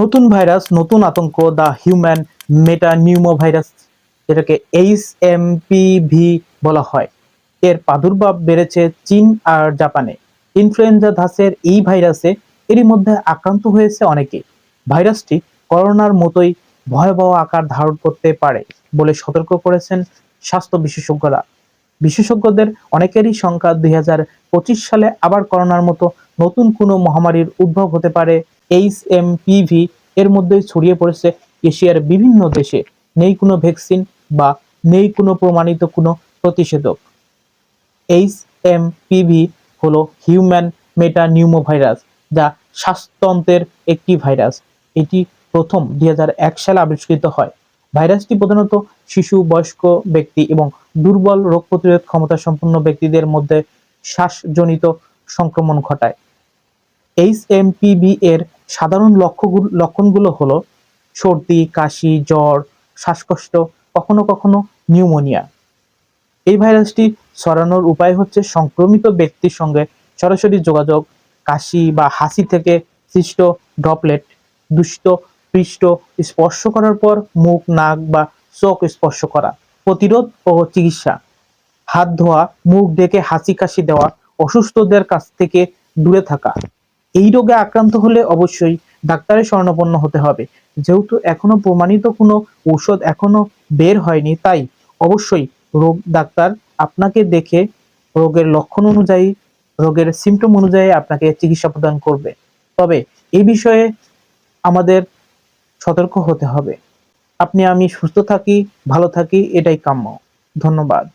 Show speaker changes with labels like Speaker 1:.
Speaker 1: নতুন ভাইরাস, নতুন আতঙ্ক the human metapneumovirus যেটাকে এইচ এম বলা হয়। এর প্রাদুর্ভাব বেড়েছে চীন আর জাপানে। ইনফ্লুয়েঞ্জা ধাসের এই ভাইরাসে এরই মধ্যে আক্রান্ত হয়েছে অনেকে। ভাইরাসটি করোনার মতোই ভয়াবহ আকার ধারণ করতে পারে বলে সতর্ক করেছেন স্বাস্থ্য বিশেষজ্ঞরা। বিশেষজ্ঞদের অনেকেরই সংখ্যা দুই সালে আবার করোনার মতো নতুন কোনো মহামারীর উদ্ভব হতে পারে এইচ এম পিভি এর মধ্যেই ছড়িয়ে পড়েছে এশিয়ার বিভিন্ন দেশে। নেই কোনো ভ্যাকসিন বা নেই কোনো প্রমাণিত কোনো প্রতিষেধক। এইচ এম পিভি হলো হিউম্যান মেটা নিউমোভাইরাস যা শ্বাসতন্ত্রের একটি ভাইরাস। এটি প্রথম দুই হাজার এক সালে আবিষ্কৃত হয়। ভাইরাসটি প্রধানত শিশু বয়স্ক ব্যক্তি এবং দুর্বল রোগ প্রতিরোধ ক্ষমতা সম্পন্ন ব্যক্তিদের মধ্যে শ্বাসজনিত সংক্রমণ ঘটায়। এইচ এম এর সাধারণ লক্ষ্যগুলো, লক্ষণগুলো হলো সর্দি, কাশি, জ্বর, শ্বাসকষ্ট, কখনো কখনো নিউমোনিয়া। এই ভাইরাসটি ছড়ানোর উপায় হচ্ছে সংক্রমিত ব্যক্তির সঙ্গে সরাসরি যোগাযোগ, কাশি বা হাসি থেকে সৃষ্ট ড্রপলেট, দুষ্ট, পৃষ্ঠ স্পর্শ করার পর মুখ, নাক বা চোখ স্পর্শ করা, প্রতিরোধ ও চিকিৎসা। হাত ধোয়া, মুখ ডেকে হাসি কাশি দেওয়া, অসুস্থদের কাছ থেকে দূরে থাকা। এই রোগে আক্রান্ত হলে অবশ্যই ডাক্তারের শরণাপন্ন হতে হবে। যেহেতু এখনও প্রমাণিত কোনো ঔষধ এখনও বের হয়নি, তাই অবশ্যই রোগ ডাক্তার আপনাকে দেখে রোগের লক্ষণ অনুযায়ী, রোগের সিমটম অনুযায়ী আপনাকে চিকিৎসা প্রদান করবে। তবে এই বিষয়ে আমাদের সতর্ক হতে হবে। আপনি আমি সুস্থ থাকি, ভালো থাকি, এটাই কাম্য। ধন্যবাদ।